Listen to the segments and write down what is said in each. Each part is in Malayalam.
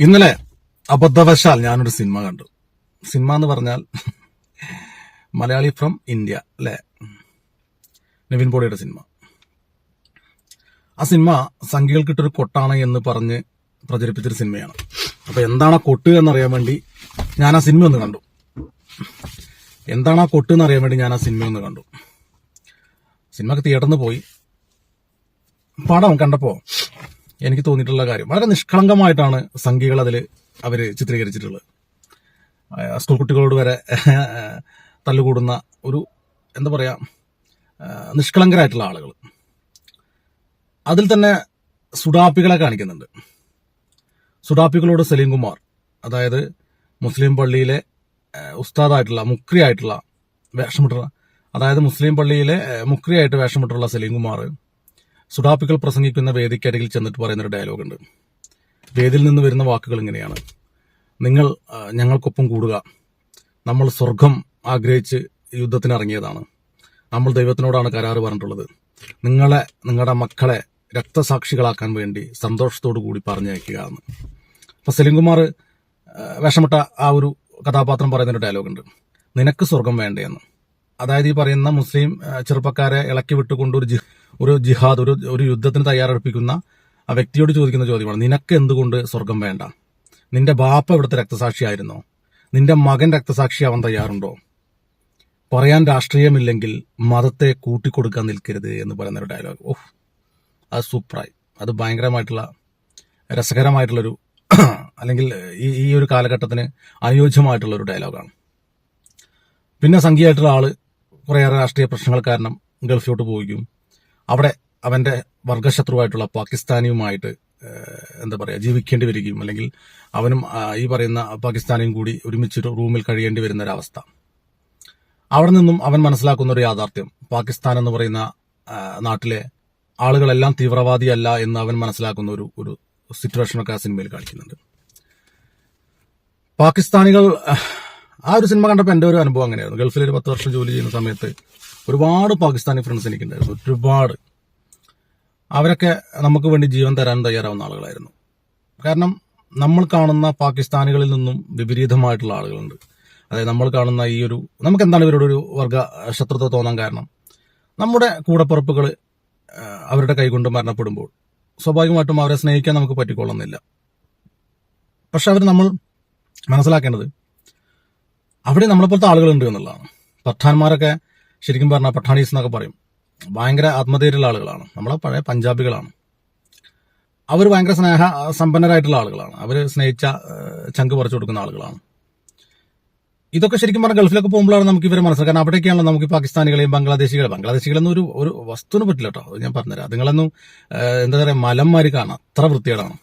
ഇന്നലെ അബദ്ധവശാൽ ഞാനൊരു സിനിമ കണ്ടു. സിനിമ എന്ന് പറഞ്ഞാൽ മലയാളി ഫ്രം ഇന്ത്യ അല്ലെ? നിവിൻ പോളിയുടെ സിനിമ. ആ സിനിമ സംഘികൾക്കിട്ടൊരു കൊട്ടാണ് എന്ന് പറഞ്ഞ് പ്രചരിപ്പിച്ചൊരു സിനിമയാണ്. അപ്പൊ എന്താണ് ആ കൊട്ട് എന്നറിയാൻ വേണ്ടി ഞാൻ ആ സിനിമ ഒന്ന് കണ്ടു. എന്താണ് ആ കൊട്ട് എന്നറിയാൻ വേണ്ടി ഞാൻ ആ സിനിമ ഒന്ന് കണ്ടു. സിനിമക്ക് തിയേറ്ററിൽ പോയി. പടം കണ്ടപ്പോ എനിക്ക് തോന്നിയിട്ടുള്ള കാര്യം. വളരെ നിഷ്കളങ്കമായിട്ടാണ് സംഖ്യകൾ അതിൽ അവർ ചിത്രീകരിച്ചിട്ടുള്ളത്. സ്കൂൾ കുട്ടികളോട് വരെ തല്ലുകൂടുന്ന ഒരു എന്താ പറയുക നിഷ്കളങ്കരായിട്ടുള്ള ആളുകൾ അതിൽ തന്നെ സുഡാപ്പികളെ കാണിക്കുന്നുണ്ട്. സുഡാപ്പികളോട് സലീം കുമാർ അതായത് മുസ്ലിം പള്ളിയിലെ ഉസ്താദായിട്ടുള്ള മുക്രിയായിട്ടുള്ള വേഷമിട്ടുള്ള അതായത് മുസ്ലിം പള്ളിയിലെ മുക്രിയായിട്ട് വേഷമിട്ടുള്ള സലീം കുമാർ സുഡാപ്പികൾ പ്രസംഗിക്കുന്ന വേദിക്കരികിൽ ചെന്നിട്ട് പറയുന്നൊരു ഡയലോഗ് ഉണ്ട് വേദിയിൽ നിന്ന് വരുന്ന വാക്കുകൾ ഇങ്ങനെയാണ്. നിങ്ങൾ ഞങ്ങൾക്കൊപ്പം കൂടുക. നമ്മൾ സ്വർഗം ആഗ്രഹിച്ച് യുദ്ധത്തിന് ഇറങ്ങിയതാണ്. നമ്മൾ ദൈവത്തിനോടാണ് കരാറ് പറഞ്ഞിട്ടുള്ളത്. നിങ്ങളെ നിങ്ങളുടെ മക്കളെ രക്തസാക്ഷികളാക്കാൻ വേണ്ടി സന്തോഷത്തോടു കൂടി പറഞ്ഞയക്കുക എന്ന്. അപ്പൊ സെലിംകുമാർ വിഷമിട്ട ആ ഒരു കഥാപാത്രം പറയുന്നൊരു ഡയലോഗ് ഉണ്ട് നിനക്ക് സ്വർഗം വേണ്ടേന്ന്. അതായത് ഈ പറയുന്ന മുസ്ലിം ചെറുപ്പക്കാരെ ഇളക്കി വിട്ടുകൊണ്ട് ഒരു ഒരു ജിഹാദ് ഒരു ഒരു യുദ്ധത്തിന് തയ്യാറെടുപ്പിക്കുന്ന ആ വ്യക്തിയോട് ചോദിക്കുന്ന ചോദ്യമാണ് നിനക്ക് എന്തുകൊണ്ട് സ്വർഗം വേണ്ട? നിന്റെ ബാപ്പ ഇവിടുത്തെ രക്തസാക്ഷിയായിരുന്നോ? നിന്റെ മകൻ രക്തസാക്ഷിയാവാൻ തയ്യാറുണ്ടോ? പറയാൻ രാഷ്ട്രീയമില്ലെങ്കിൽ മതത്തെ കൂട്ടിക്കൊടുക്കാൻ നിൽക്കരുത് എന്ന് പറയുന്ന ഒരു ഡയലോഗ് ഓഹ് അത് സൂപ്പറായി. അത് ഭയങ്കരമായിട്ടുള്ള രസകരമായിട്ടുള്ളൊരു അല്ലെങ്കിൽ ഈ ഈ ഒരു കാലഘട്ടത്തിന് അനുയോജ്യമായിട്ടുള്ള ഒരു ഡയലോഗാണ് പിന്നെ സംഖ്യയായിട്ടുള്ള ആൾ കുറേയേറെ രാഷ്ട്രീയ പ്രശ്നങ്ങൾ കാരണം ഗൾഫിലോട്ട് പോവുകയും അവിടെ അവന്റെ വർഗശത്രുവായിട്ടുള്ള പാകിസ്ഥാനിയുമായിട്ട് എന്താ പറയാ ജീവിക്കേണ്ടി വരികയും അല്ലെങ്കിൽ അവനും ഈ പറയുന്ന പാകിസ്ഥാനിയും കൂടി ഒരുമിച്ച് ഒരു റൂമിൽ കഴിയേണ്ടി വരുന്ന ഒരവസ്ഥ അവിടെ നിന്നും അവൻ മനസ്സിലാക്കുന്ന ഒരു യാഥാർത്ഥ്യം. പാകിസ്ഥാൻ എന്ന് പറയുന്ന നാട്ടിലെ ആളുകളെല്ലാം തീവ്രവാദിയല്ല എന്ന് അവൻ മനസ്സിലാക്കുന്ന ഒരു ഒരു സിറ്റുവേഷനൊക്കെ ആ സിനിമയിൽ കാണിക്കുന്നുണ്ട്. പാകിസ്ഥാനികൾ ആ ഒരു സിനിമ കണ്ടപ്പോൾ എന്റെ ഒരു അനുഭവം അങ്ങനെയായിരുന്നു. ഗൾഫിൽ ഒരു പത്ത് വർഷം ജോലി ചെയ്യുന്ന സമയത്ത് ഒരുപാട് പാകിസ്ഥാനി ഫ്രണ്ട്സ് എനിക്കുണ്ടായിരുന്നു. ഒരുപാട്. അവരൊക്കെ നമുക്ക് വേണ്ടി ജീവൻ തരാൻ തയ്യാറാവുന്ന ആളുകളായിരുന്നു. കാരണം നമ്മൾ കാണുന്ന പാകിസ്ഥാനികളിൽ നിന്നും വിപരീതമായിട്ടുള്ള ആളുകളുണ്ട്. അതായത് നമ്മൾ കാണുന്ന ഈ ഒരു നമുക്ക് എന്താണ് ഇവരോട് ഒരു വർഗ ശത്രുത തോന്നാൻ കാരണം? നമ്മുടെ കൂടപ്പുറപ്പുകൾ അവരുടെ കൈകൊണ്ട് മരണപ്പെടുമ്പോൾ സ്വാഭാവികമായിട്ടും അവരെ സ്നേഹിക്കാൻ നമുക്ക് പറ്റിക്കൊള്ളുന്നില്ല. പക്ഷെ അവർ നമ്മൾ മനസ്സിലാക്കേണ്ടത് അവിടെ നമ്മളെപ്പോലത്തെ ആളുകളുണ്ട് എന്നുള്ളതാണ്. പഠാന്മാരൊക്കെ ശരിക്കും പറഞ്ഞാൽ പഠാണീസ് എന്നൊക്കെ പറയും. ഭയങ്കര ആത്മധൈര്യമുള്ള ആളുകളാണ്. നമ്മളെ പഴയ പഞ്ചാബികളാണ്. അവർ ഭയങ്കര സ്നേഹ സമ്പന്നരായിട്ടുള്ള ആളുകളാണ്. അവർ സ്നേഹിച്ച ചങ്ക് പറിച്ചു കൊടുക്കുന്ന ആളുകളാണ്. ഇതൊക്കെ ശരിക്കും പറഞ്ഞാൽ ഗൾഫിലൊക്കെ പോകുമ്പോഴാണ് നമുക്ക് ഇവരെ മനസ്സിലാക്കാൻ അവിടെയൊക്കെയാണല്ലോ നമുക്ക് പാകിസ്ഥാനികളെയും ബംഗ്ലാദേശികളെ ബംഗ്ലാദേശികളൊന്നും ഒരു ഒരു വസ്തുവിന് പറ്റില്ല കേട്ടോ. ഞാൻ പറഞ്ഞുതരാം. നിങ്ങളൊന്നും എന്താ പറയുക മലന്മാർ കാണാം അത്ര വൃത്തികേടാണ്.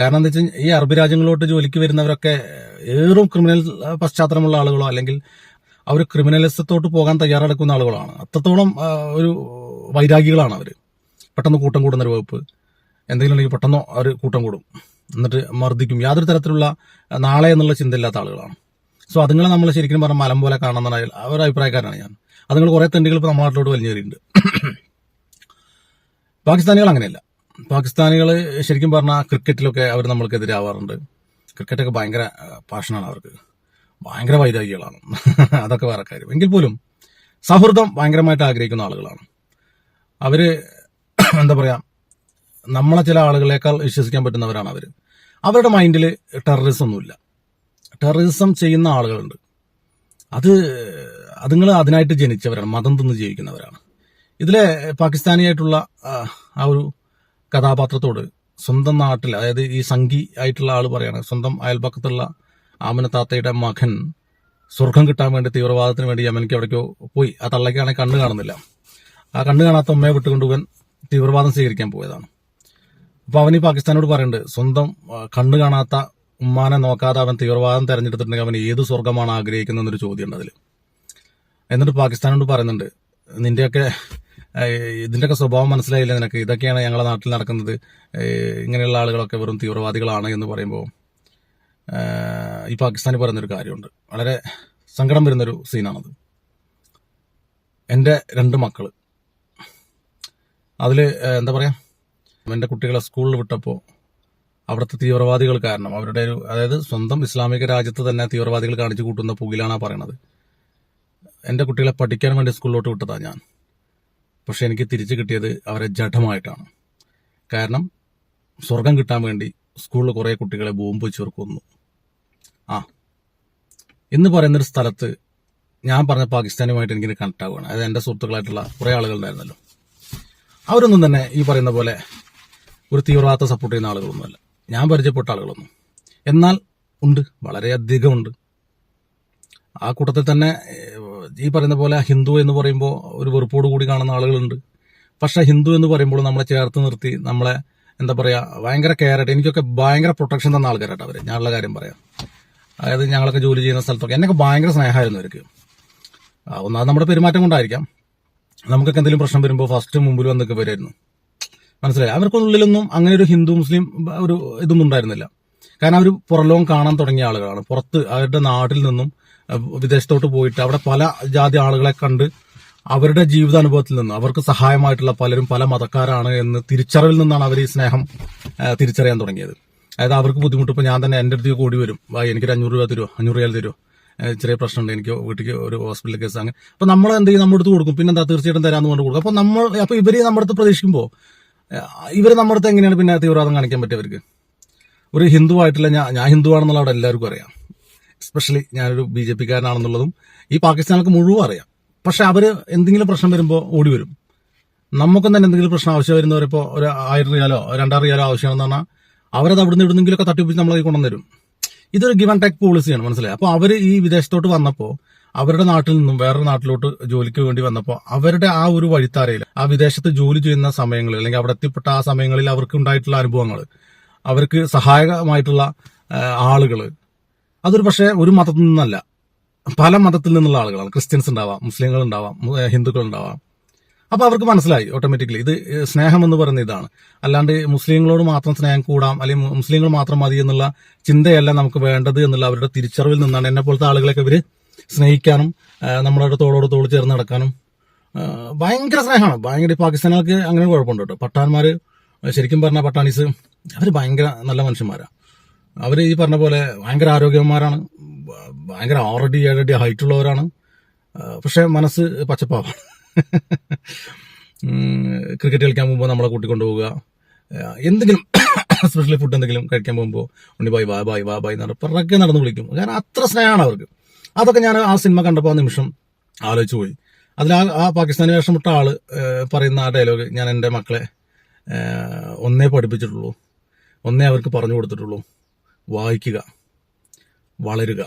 കാരണം എന്താ വെച്ചാൽ ഈ അറബ് രാജ്യങ്ങളിലോട്ട് ജോലിക്ക് വരുന്നവരൊക്കെ ഏറും ക്രിമിനൽ പശ്ചാത്തലമുള്ള ആളുകളോ അല്ലെങ്കിൽ അവർ ക്രിമിനലിസത്തോട്ട് പോകാൻ തയ്യാറെടുക്കുന്ന ആളുകളാണ്. അത്രത്തോളം ഒരു വൈരാഗികളാണ് അവർ പെട്ടെന്ന് കൂട്ടം കൂടുന്ന ഒരു വകുപ്പ്. എന്തെങ്കിലും ഉണ്ടെങ്കിൽ പെട്ടെന്ന് അവർ കൂട്ടം കൂടും. എന്നിട്ട് മർദ്ദിക്കും. യാതൊരു തരത്തിലുള്ള നാളെ എന്നുള്ള ചിന്തയില്ലാത്ത ആളുകളാണ്. സോ അതുങ്ങളെ നമ്മൾ ശരിക്കും പറഞ്ഞാൽ മലം പോലെ കാണുന്ന ഒരു അഭിപ്രായക്കാരനാണ് ഞാൻ. അതുങ്ങൾ കുറേ തെണ്ടികൾ ഇപ്പോൾ നമ്മുടെ നാട്ടിലോട്ട് വലിഞ്ഞേറിയിട്ടുണ്ട്. പാകിസ്ഥാനികൾ അങ്ങനെയല്ല. പാകിസ്ഥാനികൾ ശരിക്കും പറഞ്ഞാൽ ക്രിക്കറ്റിലൊക്കെ അവർ നമ്മൾക്കെതിരാവാറുണ്ട് ക്രിക്കറ്റൊക്കെ ഭയങ്കര പാഷനാണ് അവർക്ക്. ഭയങ്കര വൈതാഗികളാണ് അതൊക്കെ വേറെ കാര്യം. എങ്കിൽ പോലും സൗഹൃദം ഭയങ്കരമായിട്ട് ആഗ്രഹിക്കുന്ന ആളുകളാണ്. അവർ എന്താ പറയുക നമ്മളെ ചില ആളുകളെക്കാൾ വിശ്വസിക്കാൻ പറ്റുന്നവരാണ് അവർ അവരുടെ മൈൻഡിൽ ടെററിസം ഒന്നുമില്ല. ടെററിസം ചെയ്യുന്ന ആളുകളുണ്ട്. അത് അതുങ്ങൾ അതിനായിട്ട് ജനിച്ചവരാണ് മതം തിന്ന് ജീവിക്കുന്നവരാണ്. ഇതിലെ പാകിസ്ഥാനിയായിട്ടുള്ള ആ, ഒരു കഥാപാത്രത്തോട് സ്വന്തം നാട്ടിൽ അതായത് ഈ സംഘി ആയിട്ടുള്ള ആൾ പറയാണ് സ്വന്തം അയൽപക്കത്തുള്ള ആമന താത്തയുടെ മകൻ സ്വർഗം കിട്ടാൻ വേണ്ടി തീവ്രവാദത്തിന് വേണ്ടി യമനിക്ക് എവിടേക്കോ പോയി. ആ തള്ളയ്ക്കാണെങ്കിൽ കണ്ണ് കാണുന്നില്ല. ആ കണ്ണ് കാണാത്ത ഉമ്മയെ വിട്ടുകൊണ്ട് ഇവൻ തീവ്രവാദം സ്വീകരിക്കാൻ പോയതാണ്. അപ്പൊ അവൻ ഈ പാകിസ്ഥാനോട് പറയുന്നുണ്ട് സ്വന്തം കണ്ണു കാണാത്ത ഉമ്മാനെ നോക്കാതെ അവൻ തീവ്രവാദം തെരഞ്ഞെടുത്തിട്ടുണ്ടെങ്കിൽ അവൻ ഏത് സ്വർഗമാണ് ആഗ്രഹിക്കുന്നത് എന്നൊരു ചോദ്യമുണ്ട് അതിൽ എന്നിട്ട് പാകിസ്ഥാനോട് പറയുന്നുണ്ട് നിന്റെയൊക്കെ ഇതിന്റെയൊക്കെ സ്വഭാവം മനസ്സിലായില്ല നിനക്ക്. ഇതൊക്കെയാണ് ഞങ്ങളുടെ നാട്ടിൽ നടക്കുന്നത്. ഇങ്ങനെയുള്ള ആളുകളൊക്കെ വെറും തീവ്രവാദികളാണ് എന്ന് പറയുമ്പോൾ ഈ പാകിസ്ഥാനിൽ പറയുന്നൊരു കാര്യമുണ്ട്. വളരെ സങ്കടം വരുന്നൊരു സീനാണത്. എന്റെ രണ്ട് മക്കൾ അതിൽ എന്താ പറയാ? എന്റെ കുട്ടികളെ സ്കൂളിൽ വിട്ടപ്പോൾ അവിടുത്തെ തീവ്രവാദികൾ കാരണം അവരുടെ ഒരു അതായത് സ്വന്തം ഇസ്ലാമിക രാജ്യത്ത് തന്നെ തീവ്രവാദികൾ കാണിച്ചു കൂട്ടുന്ന പുകിലാണ് പറയണത്. എന്റെ കുട്ടികളെ പഠിക്കാൻ വേണ്ടി സ്കൂളിലോട്ട് വിട്ടതാണ് ഞാൻ. പക്ഷെ എനിക്ക് തിരിച്ചു കിട്ടിയത് അവരെ ജഡമായിട്ടാണ് കാരണം സ്വർഗം കിട്ടാൻ വേണ്ടി സ്കൂളിൽ കുറേ കുട്ടികളെ ബോംബ് വെച്ച് ആ. എന്ന് പറയുന്നൊരു സ്ഥലത്ത് ഞാൻ പറഞ്ഞ പാകിസ്ഥാനുമായിട്ട് എനിക്ക് കണക്ട് ആവുകയാണ്. അതായത് എന്റെ സുഹൃത്തുക്കളായിട്ടുള്ള കുറെ ആളുകൾ ഉണ്ടായിരുന്നല്ലോ അവരൊന്നും തന്നെ ഈ പറയുന്ന പോലെ ഒരു തീവ്രവാദത്തെ സപ്പോർട്ട് ചെയ്യുന്ന ആളുകളൊന്നുമല്ല. ഞാൻ പരിചയപ്പെട്ട ആളുകളൊന്നും. എന്നാൽ ഉണ്ട്. വളരെയധികം ഉണ്ട്. ആ കൂട്ടത്തിൽ തന്നെ ഈ പറയുന്ന പോലെ ഹിന്ദു എന്ന് പറയുമ്പോൾ ഒരു വെറുപ്പോട് കൂടി കാണുന്ന ആളുകളുണ്ട്. പക്ഷേ ഹിന്ദു എന്ന് പറയുമ്പോൾ നമ്മളെ ചേർത്ത് നിർത്തി നമ്മളെ എന്താ പറയുക ഭയങ്കര കെയർ ആയിട്ട് എനിക്കൊക്കെ ഭയങ്കര പ്രൊട്ടക്ഷൻ തന്ന ആൾക്കാരായിട്ട് അവർ ഞാനുള്ള കാര്യം പറയാം. അതായത് ഞങ്ങളൊക്കെ ജോലി ചെയ്യുന്ന സ്ഥലത്തൊക്കെ. എന്നൊക്കെ ഭയങ്കര സ്നേഹമായിരുന്നു അവർക്ക്. ഒന്നാമത് നമ്മുടെ പെരുമാറ്റം കൊണ്ടായിരിക്കാം. നമുക്കൊക്കെ എന്തെങ്കിലും പ്രശ്നം വരുമ്പോൾ ഫസ്റ്റ് മുമ്പിൽ വന്നൊക്കെ വരുമായിരുന്നു മനസ്സിലായി? അവർക്കുള്ളിലൊന്നും അങ്ങനെ ഒരു ഹിന്ദു മുസ്ലിം ഒരു ഇതൊന്നും ഉണ്ടായിരുന്നില്ല. കാരണം അവർ പുറലോകം കാണാൻ തുടങ്ങിയ ആളുകളാണ്. പുറത്ത് അവരുടെ നാട്ടിൽ നിന്നും വിദേശത്തോട്ട് പോയിട്ട് അവിടെ പല ജാതി ആളുകളെ കണ്ട് അവരുടെ ജീവിതാനുഭവത്തിൽ നിന്ന് അവർക്ക് സഹായമായിട്ടുള്ള പലരും പല മതക്കാരാണ് എന്ന് തിരിച്ചറിവിൽ നിന്നാണ് അവർ ഈ സ്നേഹം തിരിച്ചറിയാൻ തുടങ്ങിയത്. അതായത് അവർക്ക് ബുദ്ധിമുട്ട് ഇപ്പോൾ ഞാൻ തന്നെ എന്റെ അടുത്തേക്ക് കൂടി വരും. എനിക്ക് എനിക്കൊരു അഞ്ഞൂറ് രൂപ തരുമോ അഞ്ഞൂറ് റിയാൽ തരുമോ ചെറിയ പ്രശ്നമുണ്ട്. എനിക്ക് വീട്ടിൽ ഒരു ഹോസ്പിറ്റൽ കേസ് അങ്ങനെ. അപ്പോൾ നമ്മൾ എന്ത് ചെയ്യും? നമ്മുടെ അടുത്ത് കൊടുക്കും. പിന്നെന്താ? തീർച്ചയായിട്ടും തരാമെന്ന് കൊണ്ട് കൊടുക്കും. അപ്പോൾ നമ്മൾ അപ്പോൾ ഇവർ നമ്മുടെ അടുത്ത് പ്രതീക്ഷിക്കുമ്പോൾ ഇവർ നമ്മുടെ അടുത്ത് എങ്ങനെയാണ് പിന്നെ തീവ്രവാദം കാണിക്കാൻ പറ്റിയവർക്ക് ഒരു ഹിന്ദു ആയിട്ടില്ല. ഞാൻ ഞാൻ ഹിന്ദു ആണെന്നുള്ള അവിടെ എല്ലാവർക്കും അറിയാം. എസ്പെഷ്യലി ഞാനൊരു ബി ജെ പിക്കാരനാണെന്നുള്ളതും ഈ പാകിസ്ഥാനിലേക്ക് മുഴുവൻ അറിയാം. പക്ഷെ അവർ എന്തെങ്കിലും പ്രശ്നം വരുമ്പോൾ ഓടി വരും. നമുക്കും തന്നെ എന്തെങ്കിലും പ്രശ്നം ആവശ്യം വരുന്നവരിപ്പോൾ ഒരു ആയിരം റിയാലോ രണ്ടായിരം റിയാലോ ആവശ്യമാണെന്ന് പറഞ്ഞാൽ അവരത് അവിടുന്ന് ഇവിടുന്നെങ്കിലൊക്കെ തട്ടിപ്പിച്ച് നമ്മളെ കൊണ്ടുവരും ഇതൊരു ഗിവൻ ടേക്ക് പോളിസിയാണ് മനസ്സിലായി? അപ്പൊ അവർ ഈ വിദേശത്തോട്ട് വന്നപ്പോൾ അവരുടെ നാട്ടിൽ നിന്നും വേറൊരു നാട്ടിലോട്ട് ജോലിക്ക് വേണ്ടി വന്നപ്പോൾ അവരുടെ ആ ഒരു വഴിത്താരയിൽ ആ വിദേശത്ത് ജോലി ചെയ്യുന്ന സമയങ്ങളിൽ അല്ലെങ്കിൽ അവിടെ എത്തിപ്പെട്ട ആ സമയങ്ങളിൽ അവർക്ക് ഉണ്ടായിട്ടുള്ള അനുഭവങ്ങൾ അവർക്ക് സഹായകമായിട്ടുള്ള ആളുകൾ അതൊരു പക്ഷേ ഒരു മതത്തിൽ നിന്നല്ല. പല മതത്തിൽ നിന്നുള്ള ആളുകളാണ്. ക്രിസ്ത്യൻസ് ഉണ്ടാവാം മുസ്ലിങ്ങൾ ഉണ്ടാവാം ഹിന്ദുക്കൾ ഉണ്ടാവാം. അപ്പൊ അവർക്ക് മനസ്സിലായി ഓട്ടോമാറ്റിക്കലി ഇത് സ്നേഹം എന്ന് പറയുന്ന ഇതാണ്. അല്ലാണ്ട് മുസ്ലിങ്ങളോട് മാത്രം സ്നേഹം കൂടാം അല്ലെങ്കിൽ മുസ്ലിങ്ങൾ മാത്രം മതി എന്നുള്ള ചിന്തയല്ല നമുക്ക് വേണ്ടത് എന്നുള്ള അവരുടെ തിരിച്ചറിവിൽ നിന്നാണ്. എന്നെ പോലത്തെ ആളുകളൊക്കെ ഇവർ സ്നേഹിക്കാനും നമ്മളവരുടെ തോളോട് തോൾ ചേർന്ന് നടക്കാനും ഭയങ്കര സ്നേഹമാണ്. ഭയങ്കര പാകിസ്ഥാനുകൾക്ക് അങ്ങനെ കുഴപ്പമുണ്ട് കേട്ടോ. പട്ടാന്മാര് ശരിക്കും പറഞ്ഞ പട്ടാണീസ് അവർ ഭയങ്കര നല്ല മനുഷ്യന്മാരാണ് അവർ ഈ പറഞ്ഞ പോലെ ഭയങ്കര ആരോഗ്യവന്മാരാണ് ഭയങ്കര ആറടി ഏഴടി ഹൈറ്റ് ഉള്ളവരാണ് ആ, പക്ഷെ മനസ്സ് പച്ചപ്പാവാണ്. ക്രിക്കറ്റ് കളിക്കാൻ പോകുമ്പോൾ നമ്മളെ കൂട്ടിക്കൊണ്ട് പോവുക ആ, എന്തെങ്കിലും സ്പെഷ്യലി ഫുഡ് എന്തെങ്കിലും കഴിക്കാൻ പോകുമ്പോൾ ഉണ്ണി ബായ് വാ ബായ് വാ ബായ് എന്ന് പിറക്കെ നടന്ന് വിളിക്കും. കാരണം അത്ര സ്നേഹമാണ് അവർക്ക്. അതൊക്കെ ഞാൻ ആ സിനിമ കണ്ടപ്പോൾ ആ നിമിഷം ആലോചിച്ചു പോയി. അതിൽ ആ ആ പാകിസ്ഥാനി വേഷം വിട്ട ആൾ പറയുന്ന ആ ഡയലോഗ് ഞാൻ എന്റെ മക്കളെ ഒന്നേ പഠിപ്പിച്ചിട്ടുള്ളൂ. ഒന്നേ അവർക്ക് പറഞ്ഞു കൊടുത്തിട്ടുള്ളൂ. വായിക്കുക. വളരുക.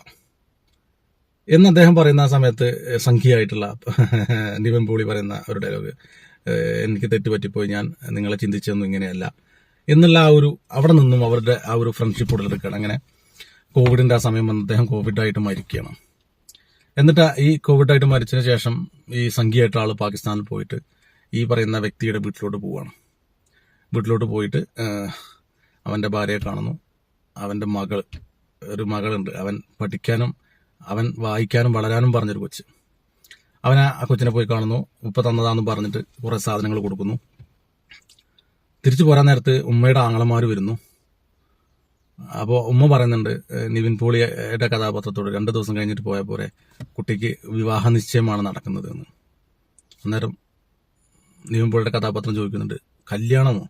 എന്ന് അദ്ദേഹം പറയുന്ന ആ സമയത്ത് സംഖ്യയായിട്ടുള്ള നിവൻ പോളി പറയുന്ന ഒരു ഡയലോഗ് എനിക്ക് തെറ്റുപറ്റിപ്പോയി ഞാൻ നിങ്ങളെ ചിന്തിച്ചതൊന്നും ഇങ്ങനെയല്ല എന്നുള്ള ആ ഒരു അവിടെ നിന്നും അവരുടെ ആ ഒരു ഫ്രണ്ട്ഷിപ്പ് ഉടലെടുക്കുകയാണ് അങ്ങനെ കോവിഡിന്റെ ആ സമയം വന്ന് അദ്ദേഹം കോവിഡായിട്ട് മരിക്കുകയാണ്. എന്നിട്ട് ഈ കോവിഡായിട്ട് മരിച്ചതിന് ശേഷം ഈ സംഖ്യയായിട്ട് ആൾ പാകിസ്ഥാനിൽ പോയിട്ട് ഈ പറയുന്ന വ്യക്തിയുടെ വീട്ടിലോട്ട് പോവുകയാണ്. വീട്ടിലോട്ട് പോയിട്ട് അവന്റെ ഭാര്യയെ കാണുന്നു. അവന്റെ മകൾ ഒരു മകളുണ്ട്. അവൻ പഠിക്കാനും അവൻ വായിക്കാനും വളരാനും പറഞ്ഞൊരു കൊച്ച്. അവൻ ആ കൊച്ചിനെ പോയി കാണുന്നു. ഉപ്പ തന്നതാന്ന് പറഞ്ഞിട്ട് കുറേ സാധനങ്ങൾ കൊടുക്കുന്നു. തിരിച്ചു പോരാൻ നേരത്ത് ഉമ്മയുടെ ആങ്ങളമാർ വരുന്നു. അപ്പോൾ ഉമ്മ പറയുന്നുണ്ട് നിവിൻ പോളിയുടെ കഥാപാത്രത്തോട് രണ്ട് ദിവസം കഴിഞ്ഞിട്ട് പോയ പോരെ. കുട്ടിക്ക് വിവാഹ നിശ്ചയമാണ് നടക്കുന്നത് എന്ന്. അന്നേരം നിവിൻ പോളിയുടെ കഥാപാത്രം ചോദിക്കുന്നുണ്ട് കല്യാണമോ?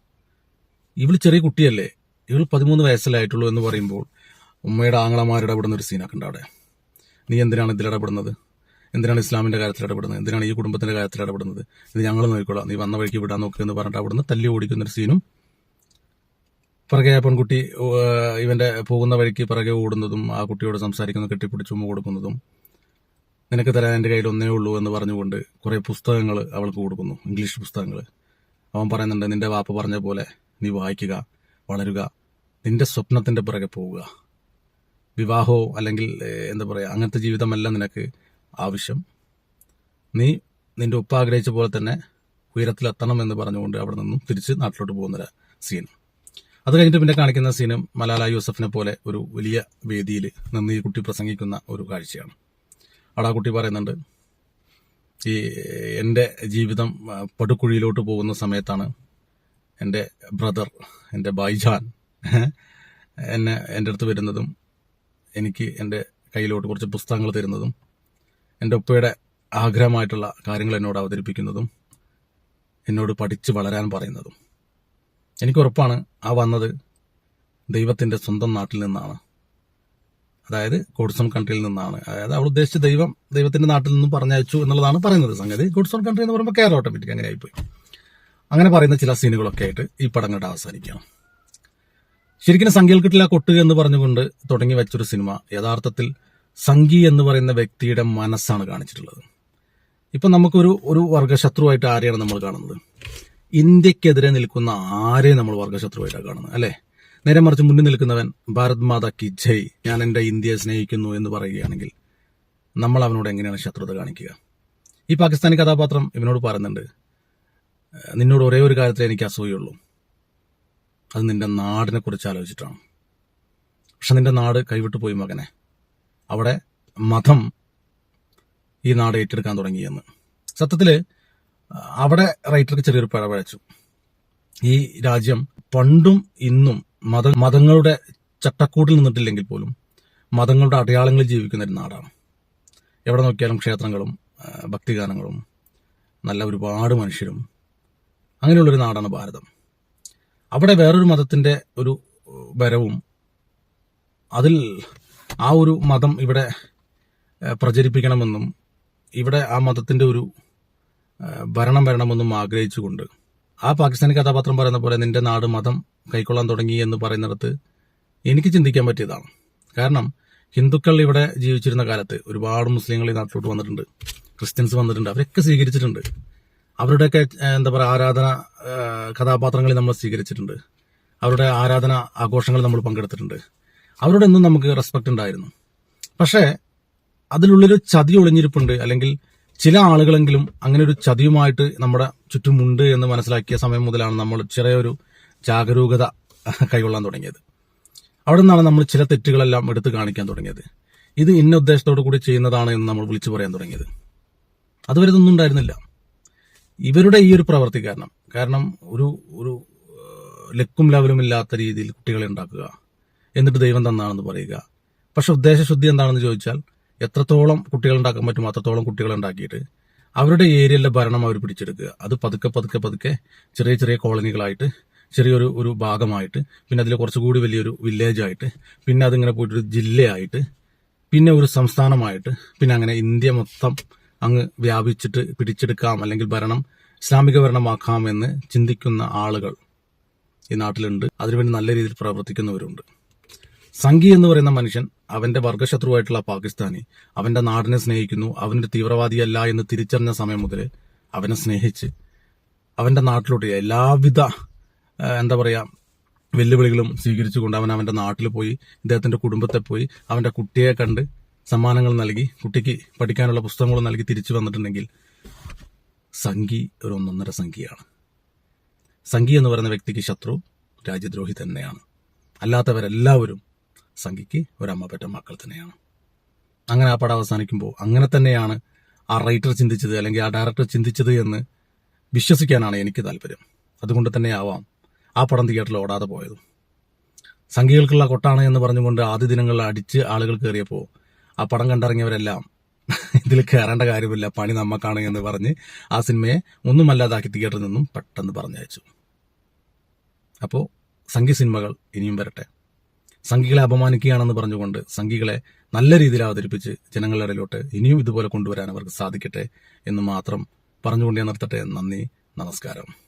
ഇവൾ ചെറിയ കുട്ടിയല്ലേ? ഇവൾ പതിമൂന്ന് വയസ്സല്ലേ ആയിട്ടുള്ളൂ എന്ന് പറയുമ്പോൾ ഉമ്മയുടെ ആങ്ങളമാരുടെ ഇടപെടുന്ന ഒരു സീനൊക്കെ ഉണ്ട് അവിടെ. നീ എന്തിനാണ് ഇതിൽ ഇടപെടുന്നത്? എന്തിനാണ് ഇസ്ലാമിന്റെ കാര്യത്തിൽ ഇടപെടുന്നത്? എന്തിനാണ് ഈ കുടുംബത്തിന്റെ കാര്യത്തിൽ ഇടപെടുന്നത്? ഇത് ഞങ്ങൾ നോക്കിക്കോളാം. നീ വന്ന വഴിക്ക് വിടാൻ നോക്കുക എന്ന് പറഞ്ഞിട്ട് അവിടുന്ന് തല്ലി ഓടിക്കുന്ന ഒരു സീനും പിറകെ ആ പെൺകുട്ടി ഇവന്റെ പോകുന്ന വഴിക്ക് പിറകെ ഓടുന്നതും ആ കുട്ടിയോട് സംസാരിക്കുന്നു കെട്ടിപ്പിടിച്ച് ഉമ്മ കൊടുക്കുന്നതും നിനക്ക് തരാൻ എന്റെ കയ്യിൽ ഒന്നേ ഉള്ളൂ എന്ന് പറഞ്ഞുകൊണ്ട് കുറെ പുസ്തകങ്ങൾ അവൾക്ക് കൊടുക്കുന്നു. ഇംഗ്ലീഷ് പുസ്തകങ്ങൾ അവൻ പറയുന്നുണ്ട് നിന്റെ വാപ്പ പറഞ്ഞ പോലെ നീ വായിക്കുക വളരുക. നിന്റെ സ്വപ്നത്തിന്റെ പിറകെ പോവുക. വിവാഹമോ അല്ലെങ്കിൽ എന്താ പറയുക അങ്ങനത്തെ ജീവിതമല്ല നിനക്ക് ആവശ്യം. നീ നിന്റെ ഉപ്പ ആഗ്രഹിച്ച പോലെ തന്നെ ഉയരത്തിലെത്തണം എന്ന് പറഞ്ഞുകൊണ്ട് അവിടെ നിന്നും തിരിച്ച് നാട്ടിലോട്ട് പോകുന്ന സീൻ അത് കഴിഞ്ഞിട്ട് പിന്നെ കാണിക്കുന്ന സീനും മലാല യൂസഫിനെ പോലെ ഒരു വലിയ വേദിയിൽ നിന്ന് ഈ കുട്ടി പ്രസംഗിക്കുന്ന ഒരു കാഴ്ചയാണ്. അവിടെ ആ കുട്ടി പറയുന്നുണ്ട് ഈ എന്റെ ജീവിതം പടുക്കുഴിയിലോട്ട് പോകുന്ന സമയത്താണ് എന്റെ ബ്രദർ എന്റെ ബൈജാൻ എന്നെ എന്റെ അടുത്ത് വരുന്നതും എനിക്ക് എന്റെ കയ്യിലോട്ട് കുറച്ച് പുസ്തകങ്ങൾ തരുന്നതും എന്റെ ഉപ്പയുടെ ആഗ്രഹമായിട്ടുള്ള കാര്യങ്ങൾ എന്നോട് അവതരിപ്പിക്കുന്നതും എന്നോട് പഠിച്ച് വളരാൻ പറയുന്നതും. എനിക്ക് ഉറപ്പാണ് ആ വന്നത് ദൈവത്തിന്റെ സ്വന്തം നാട്ടിൽ നിന്നാണ്. അതായത് ഗോഡ്സൺ കൺട്രിയിൽ നിന്നാണ്. അതായത് അവൾ ഉദ്ദേശിച്ച ദൈവം ദൈവത്തിന്റെ നാട്ടിൽ നിന്നും പറഞ്ഞയച്ചു എന്നുള്ളതാണ് പറയുന്നത് സംഗതി. ഗോഡ്സൺ കൺട്രി എന്ന് പറയുമ്പോൾ കേരള ഓട്ടോമാറ്റിക് അങ്ങനെ ആയിപ്പോയി അങ്ങനെ പറയുന്ന ചില സീനുകളൊക്കെ ആയിട്ട് ഈ പടം കണ്ട് അവസാനിക്കാം. ശരിക്കും സംഖ്യൽക്കിട്ടില്ല കൊട്ട് എന്ന് പറഞ്ഞുകൊണ്ട് തുടങ്ങി വെച്ചൊരു സിനിമ. യഥാർത്ഥത്തിൽ സംഗി എന്ന് പറയുന്ന വ്യക്തിയുടെ മനസ്സാണ് കാണിച്ചിട്ടുള്ളത്. ഇപ്പൊ നമുക്കൊരു ഒരു വർഗശത്രുവായിട്ട് ആരെയാണ് നമ്മൾ കാണുന്നത്? ഇന്ത്യക്കെതിരെ നിൽക്കുന്ന ആരെ നമ്മൾ വർഗശത്രുവായിട്ടാണ് കാണുന്നത് അല്ലെ? നേരെ മറിച്ച് മുന്നിൽ നിൽക്കുന്നവൻ ഭാരത് മാതാ കി ജയ് ഞാൻ എന്റെ ഇന്ത്യയെ സ്നേഹിക്കുന്നു എന്ന് പറയുകയാണെങ്കിൽ നമ്മൾ അവനോട് എങ്ങനെയാണ് ശത്രുത കാണിക്കുക? ഈ പാകിസ്ഥാനി കഥാപാത്രം ഇവനോട് പറയുന്നുണ്ട് നിന്നോട് ഒരേ ഒരു കാര്യത്തിൽ എനിക്ക് അസൂയുള്ളൂ അത് നിന്റെ നാടിനെ കുറിച്ച് ആലോചിച്ചിട്ടാണ്. പക്ഷെ നിന്റെ നാട് കൈവിട്ടു പോയി മകനെ. അവിടെ മതം ഈ നാട് ഏറ്റെടുക്കാൻ തുടങ്ങിയെന്ന്. സത്യത്തിൽ അവിടെ റൈറ്റർക്ക് ചെറിയൊരു പഴവഴച്ചു. ഈ രാജ്യം പണ്ടും ഇന്നും മത മതങ്ങളുടെ ചട്ടക്കൂട്ടിൽ നിന്നിട്ടില്ലെങ്കിൽ പോലും മതങ്ങളുടെ അടയാളങ്ങളിൽ ജീവിക്കുന്ന ഒരു നാടാണ്. എവിടെ നോക്കിയാലും ക്ഷേത്രങ്ങളും ഭക്തിഗാനങ്ങളും നല്ല ഒരുപാട് മനുഷ്യരും. അങ്ങനെയുള്ളൊരു നാടാണ് ഭാരതം. അവിടെ വേറൊരു മതത്തിന്റെ ഒരു വരവും അതിൽ ആ ഒരു മതം ഇവിടെ പ്രചരിപ്പിക്കണമെന്നും ഇവിടെ ആ മതത്തിന്റെ ഒരു ഭരണം വരണമെന്നും ആഗ്രഹിച്ചുകൊണ്ട്. ആ പാകിസ്ഥാനി കഥാപാത്രം പറയുന്ന പോലെ നിന്റെ നാട് മതം കൈക്കൊള്ളാൻ തുടങ്ങി എന്ന് പറയുന്നിടത്ത് എനിക്ക് ചിന്തിക്കാൻ പറ്റിയതാണ്. കാരണം ഹിന്ദുക്കൾ ഇവിടെ ജീവിച്ചിരുന്ന കാലത്ത് ഒരുപാട് മുസ്ലിങ്ങൾ ഈ നാട്ടിലോട്ട് വന്നിട്ടുണ്ട്. ക്രിസ്ത്യൻസ് വന്നിട്ടുണ്ട്. അവരൊക്കെ സ്വീകരിച്ചിട്ടുണ്ട്. അവരുടെയൊക്കെ എന്താ പറയുക ആരാധന കഥാപാത്രങ്ങളെ നമ്മൾ സ്വീകരിച്ചിട്ടുണ്ട്. അവരുടെ ആരാധന ആഘോഷങ്ങൾ നമ്മൾ പങ്കെടുത്തിട്ടുണ്ട്. അവരോടൊന്നും നമുക്ക് റെസ്പെക്ട് ഉണ്ടായിരുന്നു. പക്ഷേ അതിലുള്ളൊരു ചതി ഒളിഞ്ഞിരിപ്പുണ്ട്. അല്ലെങ്കിൽ ചില ആളുകളെങ്കിലും അങ്ങനെ ഒരു ചതിയുമായിട്ട് നമ്മുടെ ചുറ്റുമുണ്ട് എന്ന് മനസ്സിലാക്കിയ സമയം മുതലാണ് നമ്മൾ ചെറിയൊരു ജാഗരൂകത കൈകൊള്ളാൻ തുടങ്ങിയത്. അവിടെ നിന്നാണ് നമ്മൾ ചില തെറ്റുകളെല്ലാം എടുത്തു കാണിക്കാൻ തുടങ്ങിയത്. ഇത് ഇന്ന ഉദ്ദേശത്തോടു കൂടി ചെയ്യുന്നതാണ് എന്ന് നമ്മൾ വിളിച്ചു പറയാൻ തുടങ്ങിയത്. അതുവരെ ഇതൊന്നും ഉണ്ടായിരുന്നില്ല. ഇവരുടെ ഈ ഒരു പ്രവൃത്തി കാരണം. കാരണം ഒരു ഒരു ലക്കും ലെവലും ഇല്ലാത്ത രീതിയിൽ കുട്ടികളെ ഉണ്ടാക്കുക. എന്നിട്ട് ദൈവം തന്നാണെന്ന് പറയുക. പക്ഷെ ഉദ്ദേശശുദ്ധി എന്താണെന്ന് ചോദിച്ചാൽ എത്രത്തോളം കുട്ടികൾ ഉണ്ടാക്കാൻ പറ്റും അത്രത്തോളം കുട്ടികൾ ഉണ്ടാക്കിയിട്ട് അവരുടെ ഏരിയയിലെ ഭരണം അവർ പിടിച്ചെടുക്കുക. അത് പതുക്കെ പതുക്കെ പതുക്കെ ചെറിയ ചെറിയ കോളനികളായിട്ട് ചെറിയൊരു ഒരു ഭാഗമായിട്ട് പിന്നെ അതിൽ കുറച്ചുകൂടി വലിയൊരു വില്ലേജായിട്ട് പിന്നെ അതിങ്ങനെ പോയിട്ടൊരു ജില്ലയായിട്ട് പിന്നെ ഒരു സംസ്ഥാനമായിട്ട് പിന്നെ അങ്ങനെ ഇന്ത്യ മൊത്തം അങ്ങ് വ്യാപിച്ചിട്ട് പിടിച്ചെടുക്കാം അല്ലെങ്കിൽ ഭരണം ഇസ്ലാമിക ഭരണമാക്കാം എന്ന് ചിന്തിക്കുന്ന ആളുകൾ ഈ നാട്ടിലുണ്ട്. അതിനുവേണ്ടി നല്ല രീതിയിൽ പ്രവർത്തിക്കുന്നവരുണ്ട്. സംഘി എന്ന് പറയുന്ന മനുഷ്യൻ അവന്റെ വർഗശത്രുവായിട്ടുള്ള പാകിസ്ഥാനി അവന്റെ നാടിനെ സ്നേഹിക്കുന്നു അവന്റെ തീവ്രവാദിയല്ല എന്ന് തിരിച്ചറിഞ്ഞ സമയം മുതൽ അവനെ സ്നേഹിച്ച് അവന്റെ നാട്ടിലോട്ട് എല്ലാവിധ എന്താ പറയാ വെല്ലുവിളികളും സ്വീകരിച്ചുകൊണ്ട് അവൻ അവന്റെ നാട്ടിൽ പോയി ഇദ്ദേഹത്തിന്റെ കുടുംബത്തെ പോയി അവന്റെ കുട്ടിയെ കണ്ട് സമ്മാനങ്ങൾ നൽകി കുട്ടിക്ക് പഠിക്കാനുള്ള പുസ്തകങ്ങൾ നൽകി തിരിച്ചു വന്നിട്ടുണ്ടെങ്കിൽ സംഘി ഒരു ഒന്നൊന്നര സംഖ്യയാണ് സംഘി എന്ന് പറയുന്ന വ്യക്തിക്ക് ശത്രു രാജ്യദ്രോഹി തന്നെയാണ്. അല്ലാത്തവരെല്ലാവരും സംഘിക്ക് ഒരമ്മ പറ്റ മക്കൾ തന്നെയാണ്. അങ്ങനെ ആ പടം അവസാനിക്കുമ്പോൾ അങ്ങനെ തന്നെയാണ് ആ റൈറ്റർ ചിന്തിച്ചത് അല്ലെങ്കിൽ ആ ഡയറക്ടർ ചിന്തിച്ചത് എന്ന് വിശ്വസിക്കാനാണ് എനിക്ക് താല്പര്യം. അതുകൊണ്ട് തന്നെ ആവാം ആ പടം തിയേറ്ററിൽ ഓടാതെ പോയത്. സംഘികൾക്കുള്ള കൊട്ടാണ് എന്ന് പറഞ്ഞുകൊണ്ട് ആദ്യ ദിനങ്ങളിൽ അടിച്ച് ആളുകൾ കയറിയപ്പോൾ ആ പടം കണ്ടിറങ്ങിയവരെല്ലാം ഇതിൽ കയറേണ്ട കാര്യമില്ല പണി നമ്മക്കാണ് എന്ന് പറഞ്ഞ് ആ സിനിമയെ ഒന്നുമല്ലാതാക്കി തിയേറ്ററിൽ നിന്നും പെട്ടെന്ന് പറഞ്ഞയച്ചു. അപ്പോൾ സംഘി സിനിമകൾ ഇനിയും വരട്ടെ. സംഘികളെ അപമാനിക്കുകയാണെന്ന് പറഞ്ഞുകൊണ്ട് സംഘികളെ നല്ല രീതിയിൽ അവതരിപ്പിച്ച് ജനങ്ങളുടെ ഇടയിലോട്ട് ഇനിയും ഇതുപോലെ കൊണ്ടുവരാൻ അവർക്ക് സാധിക്കട്ടെ എന്ന് മാത്രം പറഞ്ഞുകൊണ്ട് ഞാൻ നിർത്തട്ടെ. നന്ദി നമസ്കാരം.